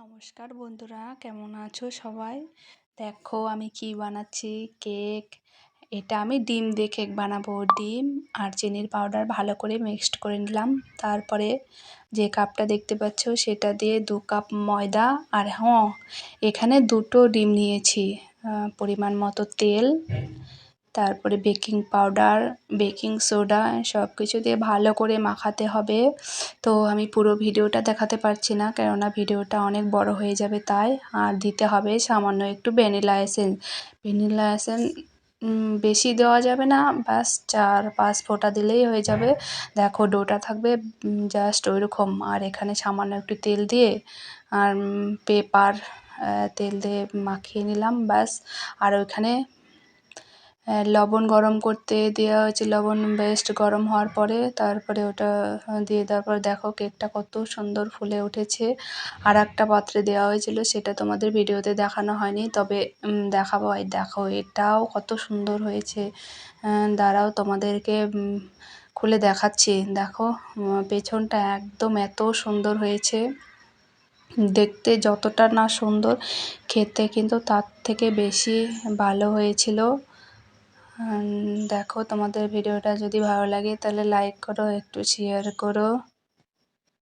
নমস্কার বন্ধুরা, কেমন আছো সবাই? দেখো আমি কি বানাচ্ছি, কেক। এটা আমি ডিম দিয়ে কেক বানাবো, ডিম আর চিনির পাউডার ভালো করে মিক্সড করে নিলাম। তারপরে যে কাপটা দেখতে পাচ্ছ সেটা দিয়ে দু কাপ ময়দা আর হ্যাঁ এখানে দুটো ডিম নিয়েছি পরিমাণ মতো তেল তারপরে বেকিং পাউডার, বেকিং সোডা সব কিছু দিয়ে ভালো করে মাখাতে হবে। তো আমি পুরো ভিডিওটা দেখাতে পারছি না, কেননা ভিডিওটা অনেক বড় হয়ে যাবে তাই আর দিতে হবে সামান্য একটু ভ্যানিলা এসেন্স। ভ্যানিলা এসেন্স বেশি দেওয়া যাবে না বাস চার পাঁচ ফোঁটা দিলেই হয়ে যাবে। দেখো ডোটা থাকবে জাস্ট ওইরকম। আর এখানে সামান্য একটু তেল দিয়ে, আর পেপার তেল দিয়ে মাখিয়ে নিলাম, ব্যাস। আর ওইখানে লবণ গরম করতে দেওয়া হয়েছে, লবণ বেস্ট গরম হওয়ার পরে তারপরে ওটা দিয়ে দেওয়ার পর দেখো কেকটা কত সুন্দর ফুলে উঠেছে। আর একটা পাত্রে দেওয়া হয়েছিল, সেটা তোমাদের ভিডিওতে দেখানো হয়নি, তবে দেখাবো, এই দেখো, এটাও কত সুন্দর হয়েছে। দাঁড়াও, তোমাদেরকে খুলে দেখাচ্ছি। দেখো পেছনটা একদম এত সুন্দর হয়েছে। দেখতে যতটা না সুন্দর, খেতে কিন্তু তার থেকে বেশি ভালো হয়েছিল। দেখো তোমাদের ভিডিওটা যদি ভালো লাগে তাহলে লাইক করো একটু শেয়ার করো।